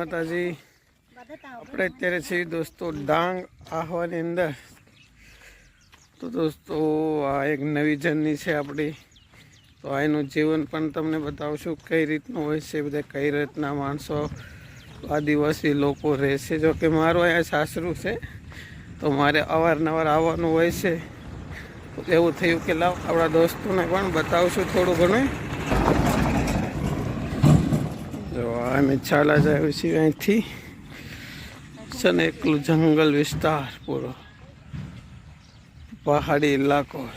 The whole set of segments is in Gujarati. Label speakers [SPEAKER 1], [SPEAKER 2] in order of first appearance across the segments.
[SPEAKER 1] માતાજી. આપણે અત્યારે છીએ દોસ્તો ડાંગ આહવાની અંદર. તો દોસ્તો, આ એક નવી જર્ની છે આપણી. તો આ એનું જીવન પણ તમને બતાવશું કઈ રીતનું હોય છે, બધા કઈ રીતના માણસો આદિવાસી લોકો રહે છે જો કે મારું અહીંયા સાસરું છે, તો મારે અવારનવાર આવવાનું હોય છે. એવું થયું કે લાવ આપણા દોસ્તોને પણ બતાવશું થોડું ઘણું જો અમે ચાલા જાય છીએ અહીંથી. છે ને એકલું જંગલ વિસ્તાર પૂરો. પહાડી ઇલાકો.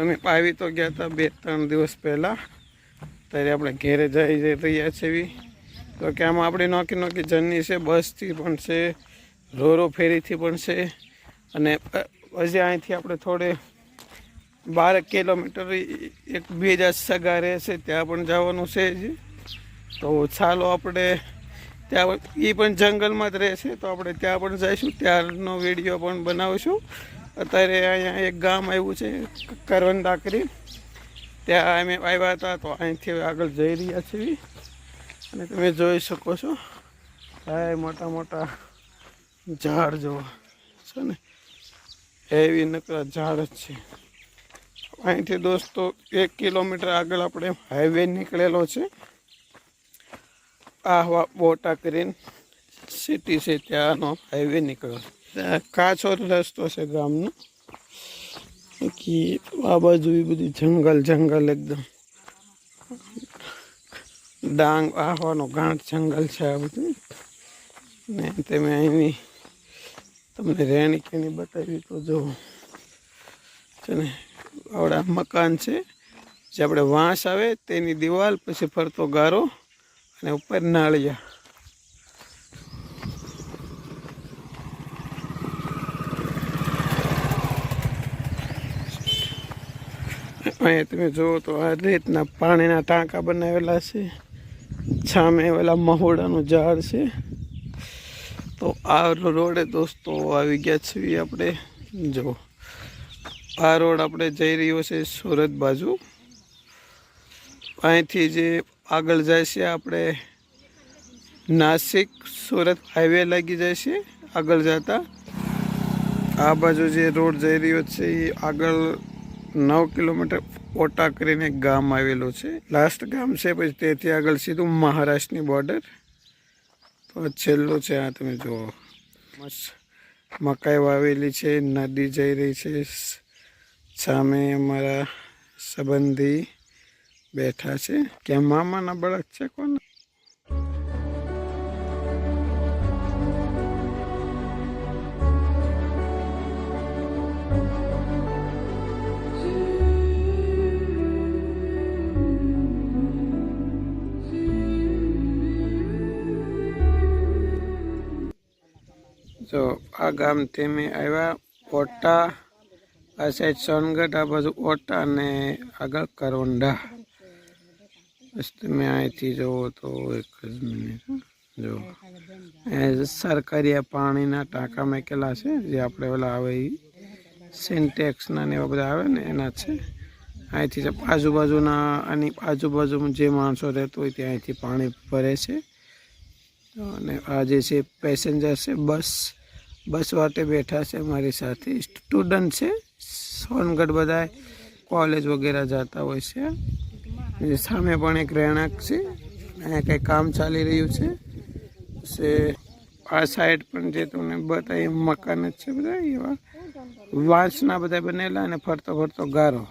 [SPEAKER 1] અમે આવી તો ગયા હતા બે ત્રણ દિવસ પહેલાં. ત્યારે આપણે ઘેરે જઈ જઈ રહ્યા છીએ. તો કે આમાં આપણી નોકી નોકી જર્ની છે, બસથી પણ છે, રોરો ફેરીથી પણ છે. અને હજી અહીંથી આપણે થોડે બાર કિલોમીટર એક બે જ સગા રહેશે, ત્યાં પણ જવાનું છે જ તો ચાલો આપણે ત્યાં એ પણ જંગલમાં જ રહેશે, તો આપણે ત્યાં પણ જઈશું, ત્યારનો વીડિયો પણ બનાવીશું. અત્યારે અહીંયા એક ગામ આવ્યું છે, કરવંદા કરી ત્યાં અમે આવ્યા હતા, તો અહીંથી આગળ જઈ રહ્યા છીએ. અને તમે જોઈ શકો છો, આ મોટા મોટા ઝાડ જોવા. છે ને? એવી નકરા ઝાડ જ છે. અહીંથી દોસ્તો, એક કિલોમીટર આગળ આપણે હાઈવે નીકળેલો છે. આ બોટા કરીને સિટી છે ત્યાંનો હાઈવે નીકળ્યો કાચો રસ્તો છે ગામનો. બાકી આ બાજુ એ બધી જંગલ જંગલ એકદમ. ડાંગ આહવાનો ગાંઠ જંગલ છે આ બધું. ને તમે અહીંની તમને રહેણી કેણી બતાવી તો જો છે ને? આવડા મકાન છે. જે આપણે વાંસ આવે તેની દિવાલ, પછી ફરતો ગારો અને ઉપર નાળિયા અહીંયા તમે જુઓ તો આ રીતના પાણીના ટાંકા બનાવેલા છે. સામે આવેલા મહોડાનું ઝાડ છે. તો આ રોડે દોસ્તો આવી ગયા છીએ આપણે. જો આ રોડ આપણે જઈ રહ્યો છે સુરત બાજુ. અહીંથી જે આગળ જાય છે આપણે નાસિક સુરત હાઈવે લાગી જાય છે આગળ જતા. આ બાજુ જે રોડ જઈ રહ્યો છે એ આગળ નવ કિલોમીટર ઓટા કરીને ગામ આવેલું છે. લાસ્ટ ગામ છે, પછી તેથી આગળ સીધું મહારાષ્ટ્રની બોર્ડર તો છેલ્લું છે, આ તમે જુઓ. મસ્ત મકાઈ વાવેલી છે, નદી જઈ રહી છે સામે અમારા સંબંધી બેઠા છે. કે મામાના બળદ છે કોને જો આ ગામ તેમે આવ્યા ઓટા આ સાઈડ સોનગઢ આ બાજુ ઓટા અને આગળ કરોંડા બસ તમે અહીંથી જુઓ તો એક જ મિનિટ. જો. સરકારી પાણીના ટાંકા મેકેલા છે, જે આપણે ઓલા આવે એ સિન્ટેક્સના ને એવા બધા આવે ને, એના છે. અહીંથી આજુબાજુના, આની આજુબાજુમાં જે માણસો રહેતો હોય ત્યાં અહીંથી પાણી ભરે છે. અને આ જે છે પેસેન્જર છે, બસ. બસ વાટે બેઠા છે મારી સાથે. સ્ટુડન્ટ છે. સોનગઢ બધા કોલેજ વગેરે જતા હોય છે. સામે પણ એક રહેણાંક છે. અહીંયા કંઈ કામ ચાલી રહ્યું છે. છે આ સાઈડ પણ જે તમને બતાવી મકાન જ છે બધા એવા. વાંસના બધા બનેલા અને ફરતો ફરતો ગારો.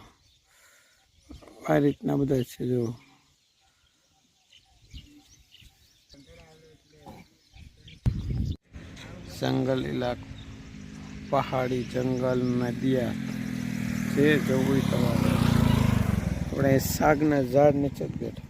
[SPEAKER 1] આ રીતના બધા છે જો. જંગલ ઇલાકો પહાડી જંગલ, નદિયા. જે જવું તમારે. આપણે શાકના ઝાડ નીચે જ બેઠા.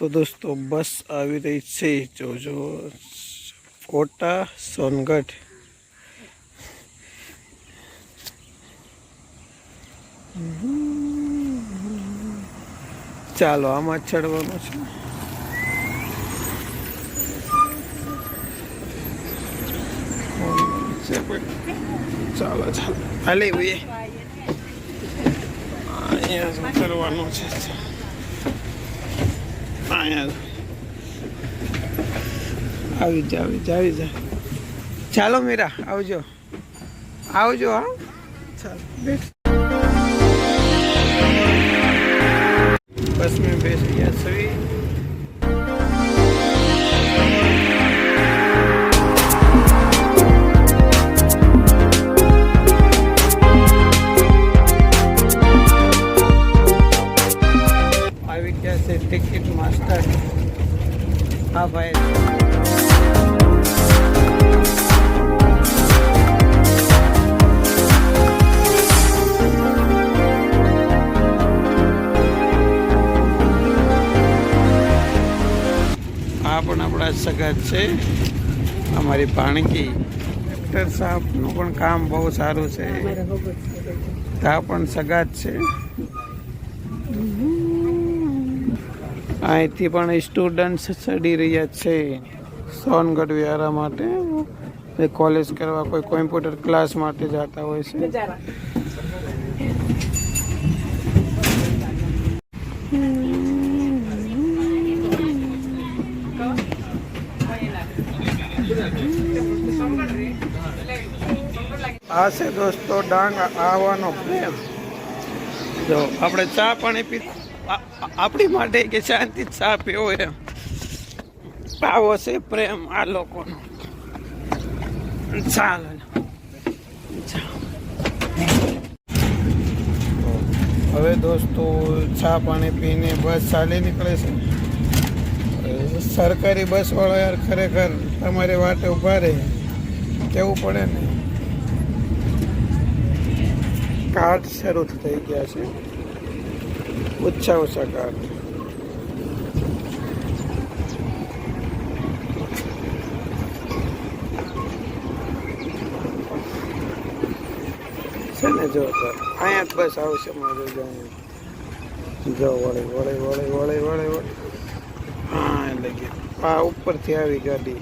[SPEAKER 1] તો દોસ્તો, બસ આવી રહી છે. જોજો કોટા સોનગઢ. ચાલો, આમાં ચડવાનું છે. ચાલો ચાલો. હાલે, ભાઈ. અહીંયા કરવાનું છે. આવી જા આવી જા આવી જા. ચાલો મીરા આવજો. આવજો હા. ચાલો બેસ. હા ભાઈ. આ પણ આપણા સગા છે. અમારી પાણકી ડૉક્ટર સાહેબનું પણ કામ બહુ સારું છે. આ પણ સગા છે. અહીંથી પણ સ્ટુડન્ટ્સ ચડી રહ્યા છે સોનગઢ વિહારા માટે. કોલેજ કરવા કોઈ કોમ્પ્યુટર ક્લાસ માટે જતા હોય છે. આ છે દોસ્તો ડાંગ આવવાનો પ્રેમ. જો આપણે ચા પાણી પી આપણી માટે કે શાંતિ ચા પીવો એમ. આવો છે પ્રેમ આ લોકોનો. ચાલો. હવે દોસ્તો, ચા પાણી પીને બસ ચાલી નીકળે છે. સરકારી બસ વાળો યાર ખરેખર તમારી વાટે ઊભા રહે. કેવું પડે ને? કાર્ડ શરૂ થઈ ગયા છે. ઓછા ઓછા કાર છે ને જો અહીંયા જ બસ આવશે મારે જો જો વળે વળે વળે વળે વળે વળે. હા, એટલે કે, આ ઉપરથી આવી ગાડી.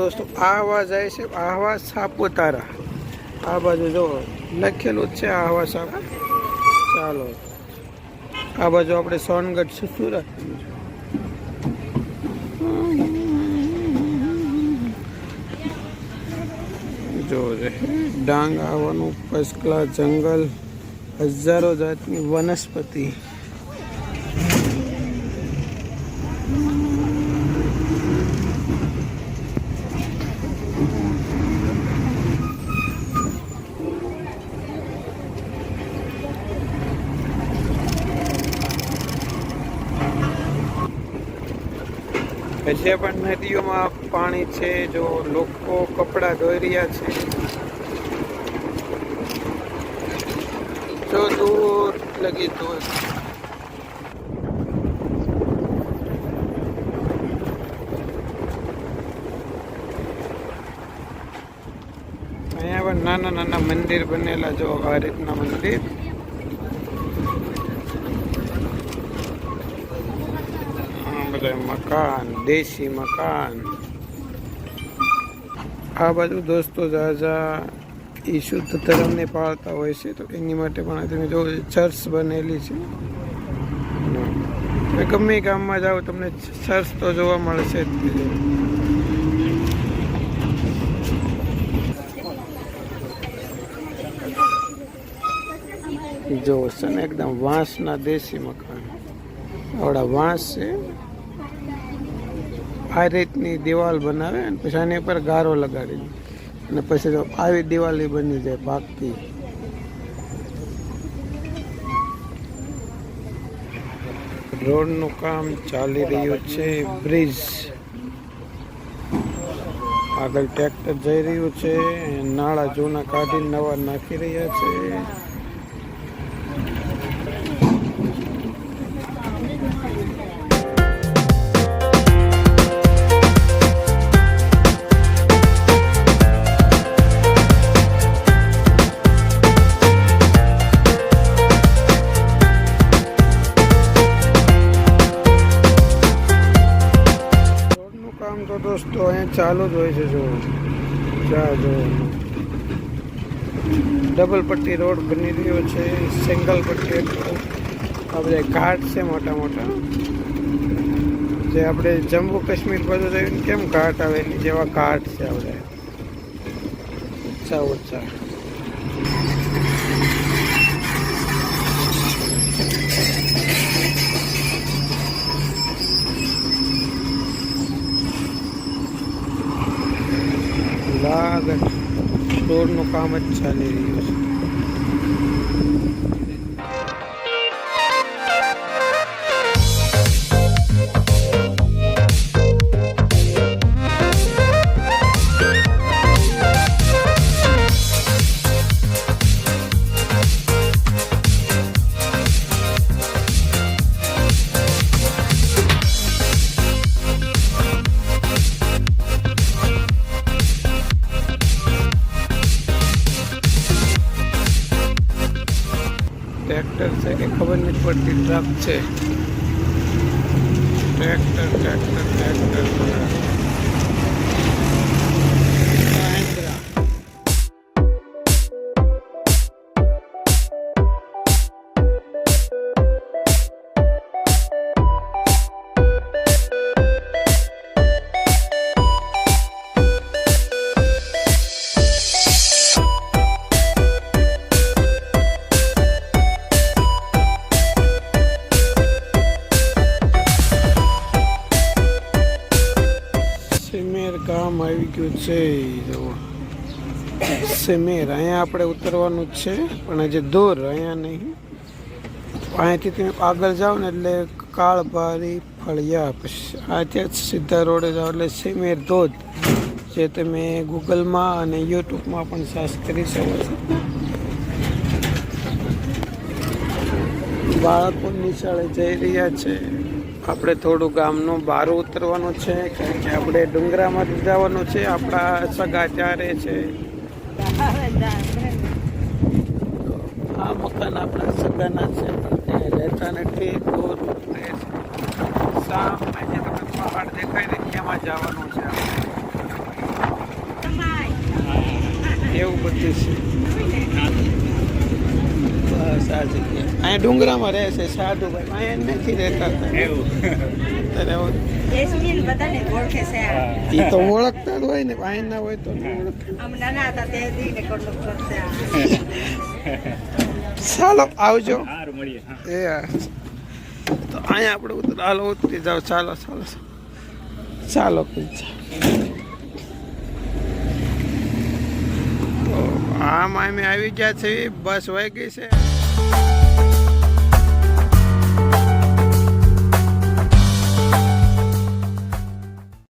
[SPEAKER 1] દોસ્તો આહવા જાય છે આહવા સાપુતારા. આ બાજુ જો, લખેલું જ છે આહવા સાપ. ચાલો. આ બાજુ આપણે સોનગઢ છે, સુરત. જો ડાંગ આવવાનું ફર્સ્ટ ક્લાસ જંગલ હજારો જાતની વનસ્પતિ. હશે પણ નદીઓમાં પાણી છે, જો લોકો કપડાં ધોઈ રહ્યા છે. જો દૂર લગી દૂર અહીંયા પણ નાના નાના મંદિર બનેલા જો આ રીતના મંદિર. આ મકાન, દેશી મકાન. આ બાજુ દોસ્તો ઝાઝા એ શુદ્ધ ધર્મને પાળતા હોય છે, તો એની માટે પણ તમે જો ચર્ચ બનેલી છે. તમે ગમે ગામમાં જાઓ, તમને ચર્ચ તો જોવા મળશે જ. જો છે ને, એકદમ વાંસના દેશી મકાન. આવડા વાંસ છે. આ રીતની દિવાલ બનાવે અને પછી આની ઉપર ગારો લગાડી અને પછી આવી દિવાલી બની જાય પાકતી રોડનું કામ ચાલી રહ્યું છે, બ્રિજ. આગળ ટ્રેક્ટર જઈ રહ્યું છે, નાળા જૂના કાઢી નવા નાખી રહ્યા છે. કામ તો દોસ્તો અહીંયા ચાલુ જ હોય છે, જો. જ્યાં જો. ડબલ પટ્ટી રોડ બની રહ્યો છે સિંગલ પટ્ટી આ બધા ઘાટ છે મોટા મોટા. જે આપણે જમ્મુ કાશ્મીર બાજુ જઈને કેમ ઘાટ આવે? એની જેવા ઘાટ છે આપણે ઓછા ઓછા. લાગત રોડનું કામ જ ચાલી રહ્યું છે. 대학제 સિમેર અહીંયા આપણે ઉતરવાનું જ છે, પણ હજી દૂર અહીંયા નહીં. અહીંયાથી તમે આગળ જાઓ ને એટલે કાળભારી ફળિયા પછી અહીંથી સીધા રોડે જાઓ એટલે સિમેર ધોધ, જે તમે ગૂગલમાં અને યુટ્યુબમાં પણ સર્ચ કરી શકો છો. બાળકો નિશાળે જઈ રહ્યા છે. આપણે થોડું ગામનું બહાર ઉતરવાનું છે, કારણ કે આપણે ડુંગરામાંથી જવાનું છે. આપણા સગા ચારે છે. આ મકાન આપણા સગાના છે. પણ ત્યાં રહેતા નથી દૂર રહે છે. સામે જે તમને પહાડ દેખાય ને એમાં જવાનું છે એવું બધું છે. બસ આ જગ્યા. અહીંયા ડુંગરામાં રહે છે સાધુભાઈ અહીંયા નથી રહેતા ત્યારે એ તો ઓળખતા જ હોય ને અહીં ના હોય તો ન ઓળખે
[SPEAKER 2] આમ નાના હતા તે દીને કંડક્ટર છે
[SPEAKER 1] ચાલો આવજો. એ તો અહીંયા આપણે ઉતર હાલો ઉતરી જાઓ. ચાલો ચાલો ચાલો. તો આમ અમે આવી ગયા છે. બસ વહી ગઈ છે.